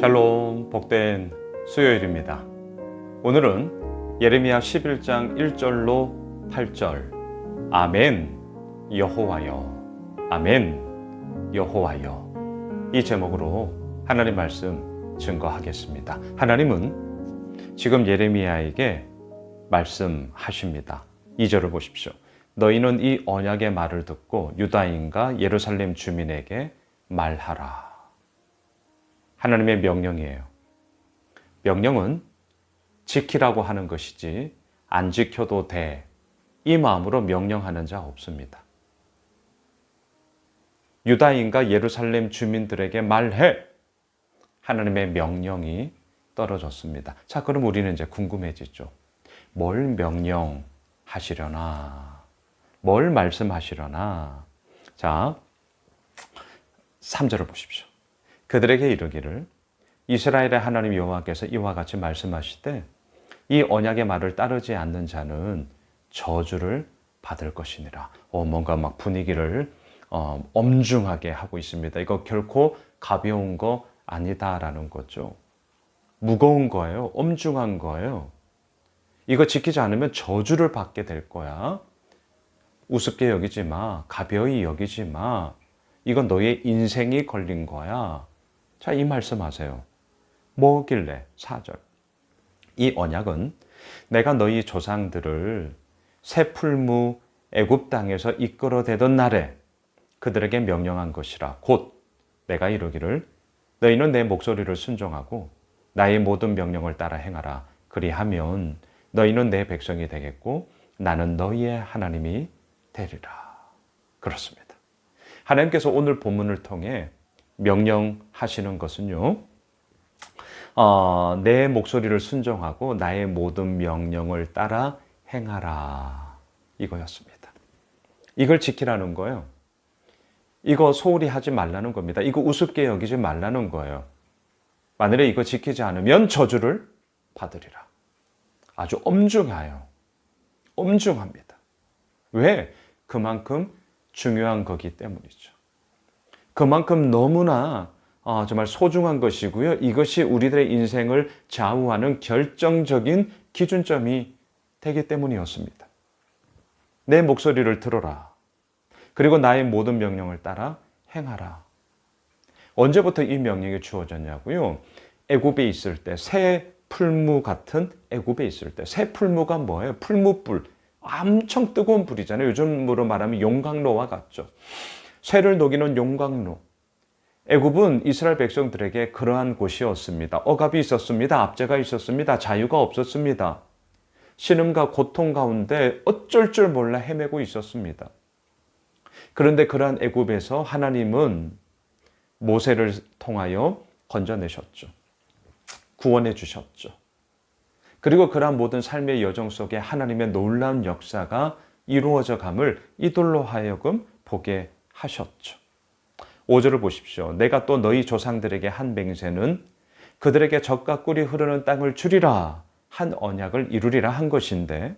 샬롬 복된 수요일입니다. 오늘은 예레미야 11장 1절로 8절 아멘 여호와여 아멘 여호와여 이 제목으로 하나님 말씀 증거하겠습니다. 하나님은 지금 예레미야에게 말씀하십니다. 2절을 보십시오. 너희는 이 언약의 말을 듣고 유다인과 예루살렘 주민에게 말하라. 하나님의 명령이에요. 명령은 지키라고 하는 것이지 안 지켜도 돼. 이 마음으로 명령하는 자 없습니다. 유다인과 예루살렘 주민들에게 말해. 하나님의 명령이 떨어졌습니다. 자, 그럼 우리는 이제 궁금해지죠. 뭘 명령하시려나? 뭘 말씀하시려나? 자, 3절을 보십시오. 그들에게 이르기를 이스라엘의 하나님 여호와께서 이와 같이 말씀하시되 이 언약의 말을 따르지 않는 자는 저주를 받을 것이니라. 어, 뭔가 막 분위기를 어, 엄중하게 하고 있습니다. 이거 결코 가벼운 거 아니다라는 거죠. 무거운 거예요. 엄중한 거예요. 이거 지키지 않으면 저주를 받게 될 거야. 우습게 여기지 마. 가벼이 여기지 마. 이건 너의 인생이 걸린 거야. 자, 이 말씀하세요. 뭐길래? 4절. 이 언약은 내가 너희 조상들을 새 풀무 애굽 땅에서 이끌어대던 날에 그들에게 명령한 것이라 곧 내가 이르기를 너희는 내 목소리를 순종하고 나의 모든 명령을 따라 행하라 그리하면 너희는 내 백성이 되겠고 나는 너희의 하나님이 되리라 그렇습니다. 하나님께서 오늘 본문을 통해 명령하시는 것은요, 어, 내 목소리를 순종하고 나의 모든 명령을 따라 행하라. 이거였습니다. 이걸 지키라는 거예요. 이거 소홀히 하지 말라는 겁니다. 이거 우습게 여기지 말라는 거예요. 만일에 이거 지키지 않으면 저주를 받으리라. 아주 엄중하여. 엄중합니다. 왜? 그만큼 중요한 거기 때문이죠. 그만큼 너무나 어, 정말 소중한 것이고요. 이것이 우리들의 인생을 좌우하는 결정적인 기준점이 되기 때문이었습니다. 내 목소리를 들어라. 그리고 나의 모든 명령을 따라 행하라. 언제부터 이 명령이 주어졌냐고요? 애굽에 있을 때 새 풀무 같은 애굽에 있을 때 새 풀무가 뭐예요? 풀무불. 엄청 뜨거운 불이잖아요. 요즘으로 말하면 용광로와 같죠. 쇠를 녹이는 용광로. 애굽은 이스라엘 백성들에게 그러한 곳이었습니다. 억압이 있었습니다. 압제가 있었습니다. 자유가 없었습니다. 신음과 고통 가운데 어쩔 줄 몰라 헤매고 있었습니다. 그런데 그러한 애굽에서 하나님은 모세를 통하여 건져내셨죠. 구원해 주셨죠. 그리고 그러한 모든 삶의 여정 속에 하나님의 놀라운 역사가 이루어져 감을 이들로 하여금 보게 하셨죠. 5절을 보십시오. 내가 또 너희 조상들에게 한 맹세는 그들에게 젖과 꿀이 흐르는 땅을 주리라 한 언약을 이루리라 한 것인데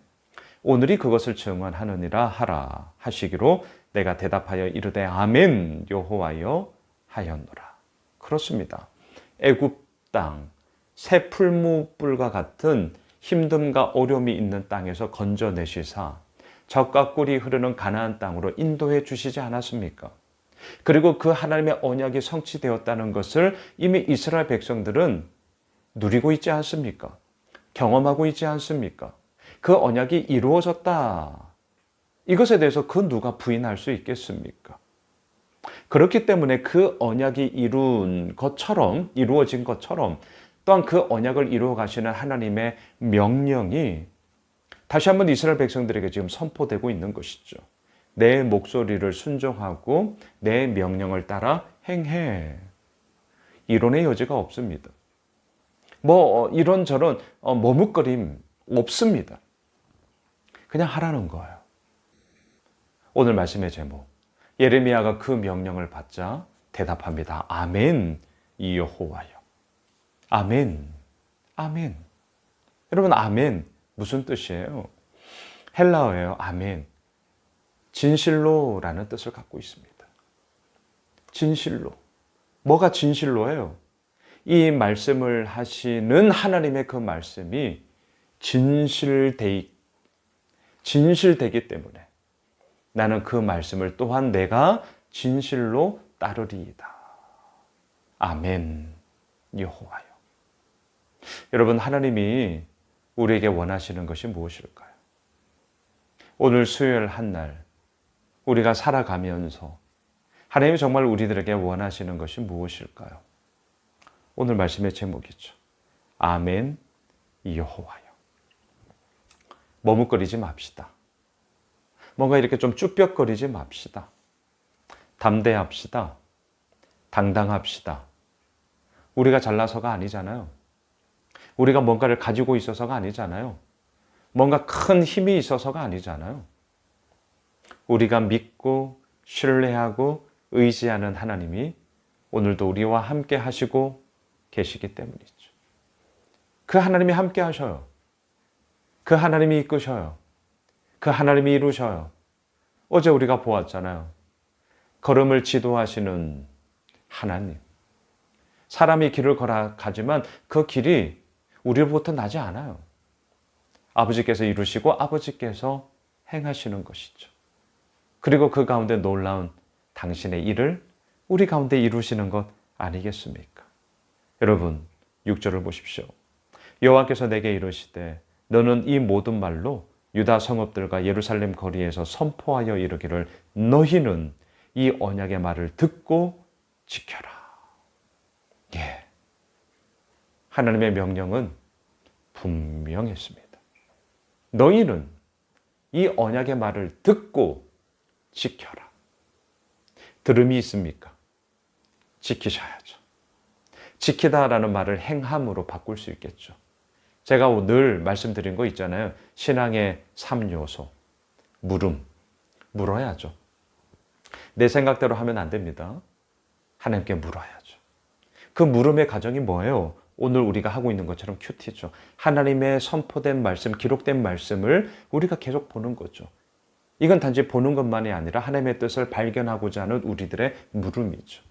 오늘이 그것을 증언하느니라 하라 하시기로 내가 대답하여 이르되 아멘 여호와여 하였노라. 그렇습니다. 애굽 땅, 새 풀무불과 같은 힘듦과 어려움이 있는 땅에서 건져내시사 적과 꿀이 흐르는 가나안 땅으로 인도해 주시지 않았습니까? 그리고 그 하나님의 언약이 성취되었다는 것을 이미 이스라엘 백성들은 누리고 있지 않습니까? 경험하고 있지 않습니까? 그 언약이 이루어졌다. 이것에 대해서 그 누가 부인할 수 있겠습니까? 그렇기 때문에 그 언약이 이룬 것처럼, 이루어진 것처럼 또한 그 언약을 이루어 가시는 하나님의 명령이 다시 한번 이스라엘 백성들에게 지금 선포되고 있는 것이죠. 내 목소리를 순종하고 내 명령을 따라 행해. 이론의 여지가 없습니다. 뭐 이런저런 어, 머뭇거림 없습니다. 그냥 하라는 거예요. 오늘 말씀의 제목. 예레미야가 그 명령을 받자 대답합니다. 아멘. 여호와여. 아멘. 아멘. 여러분 아멘 무슨 뜻이에요? 헬라어예요. 아멘. 진실로라는 뜻을 갖고 있습니다. 진실로. 뭐가 진실로예요? 이 말씀을 하시는 하나님의 그 말씀이 진실되 진실되기 때문에 나는 그 말씀을 또한 내가 진실로 따르리이다. 아멘. 여호와요. 여러분 하나님이 우리에게 원하시는 것이 무엇일까요? 오늘 수요일 한 날 우리가 살아가면서 하나님이 정말 우리들에게 원하시는 것이 무엇일까요? 오늘 말씀의 제목이죠. 아멘 여호와요. 머뭇거리지 맙시다. 뭔가 이렇게 좀 쭈뼛거리지 맙시다. 담대합시다. 당당합시다. 우리가 잘나서가 아니잖아요. 우리가 뭔가를 가지고 있어서가 아니잖아요. 뭔가 큰 힘이 있어서가 아니잖아요. 우리가 믿고 신뢰하고 의지하는 하나님이 오늘도 우리와 함께 하시고 계시기 때문이죠. 그 하나님이 함께 하셔요. 그 하나님이 이끄셔요. 그 하나님이 이루셔요. 어제 우리가 보았잖아요. 걸음을 지도하시는 하나님. 사람이 길을 걸어가지만 그 길이 우리로부터 나지 않아요. 아버지께서 이루시고 아버지께서 행하시는 것이죠. 그리고 그 가운데 놀라운 당신의 일을 우리 가운데 이루시는 것 아니겠습니까? 여러분, 6절을 보십시오. 여호와께서 내게 이르시되 너는 이 모든 말로 유다 성읍들과 예루살렘 거리에서 선포하여 이르기를 너희는 이 언약의 말을 듣고 지켜라. 예. 하나님의 명령은 분명했습니다. 너희는 이 언약의 말을 듣고 지켜라. 들음이 있습니까? 지키셔야죠. 지키다라는 말을 행함으로 바꿀 수 있겠죠. 제가 늘 말씀드린 거 있잖아요. 신앙의 3요소. 물음. 물어야죠. 내 생각대로 하면 안 됩니다. 하나님께 물어야죠. 그 물음의 과정이 뭐예요? 오늘 우리가 하고 있는 것처럼 큐티죠. 하나님의 선포된 말씀, 기록된 말씀을 우리가 계속 보는 거죠. 이건 단지 보는 것만이 아니라 하나님의 뜻을 발견하고자 하는 우리들의 물음이죠.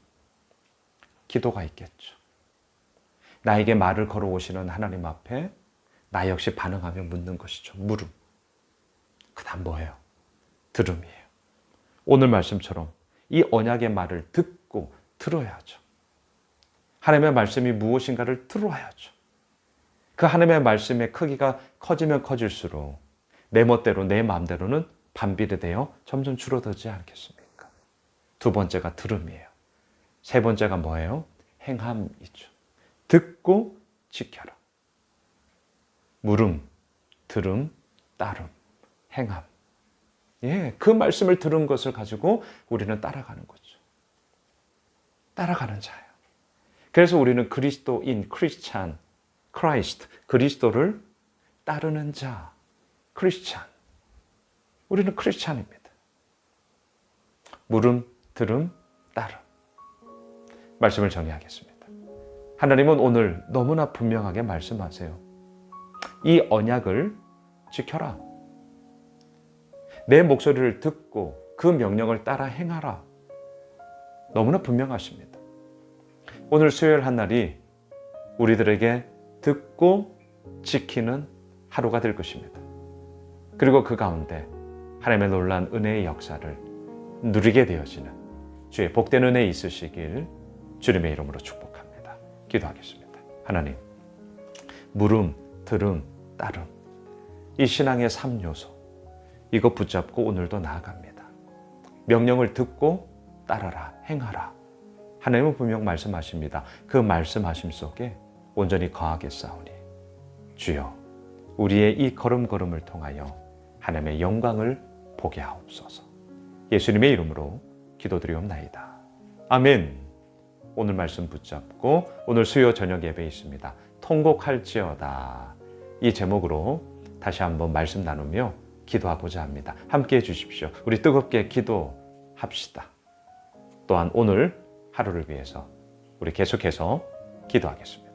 기도가 있겠죠. 나에게 말을 걸어오시는 하나님 앞에 나 역시 반응하며 묻는 것이죠. 물음. 그 다음 뭐예요? 들음이에요. 오늘 말씀처럼 이 언약의 말을 듣고 들어야죠. 하나님의 말씀이 무엇인가를 들어야죠. 그 하나님의 말씀의 크기가 커지면 커질수록 내 멋대로 내 마음대로는 반비례되어 점점 줄어들지 않겠습니까? 두 번째가 들음이에요. 세 번째가 뭐예요? 행함이죠. 듣고 지켜라. 물음, 들음, 따름, 행함. 예, 그 말씀을 들은 것을 가지고 우리는 따라가는 거죠. 따라가는 자예요. 그래서 우리는 그리스도인, 크리스찬, 크라이스트, 그리스도를 따르는 자, 크리스찬. 우리는 크리스찬입니다. 물음, 들음, 따름. 말씀을 정리하겠습니다. 하나님은 오늘 너무나 분명하게 말씀하세요. 이 언약을 지켜라. 내 목소리를 듣고 그 명령을 따라 행하라. 너무나 분명하십니다. 오늘 수요일 한 날이 우리들에게 듣고 지키는 하루가 될 것입니다. 그리고 그 가운데 하나님의 놀란 은혜의 역사를 누리게 되어지는 주의 복된 은혜 있으시길 주님의 이름으로 축복합니다. 기도하겠습니다. 하나님, 물음, 들음, 따름, 이 신앙의 3요소, 이거 붙잡고 오늘도 나아갑니다. 명령을 듣고 따라라, 행하라. 하나님은 분명 말씀하십니다. 그 말씀하심 속에 온전히 거하겠사오니 주여 우리의 이 걸음걸음을 통하여 하나님의 영광을 보게 하옵소서. 예수님의 이름으로 기도드리옵나이다. 아멘. 오늘 말씀 붙잡고 오늘 수요 저녁 예배 있습니다. 통곡할지어다. 이 제목으로 다시 한번 말씀 나누며 기도하고자 합니다. 함께 해 주십시오. 우리 뜨겁게 기도합시다. 또한 오늘 하루를 위해서 우리 계속해서 기도하겠습니다.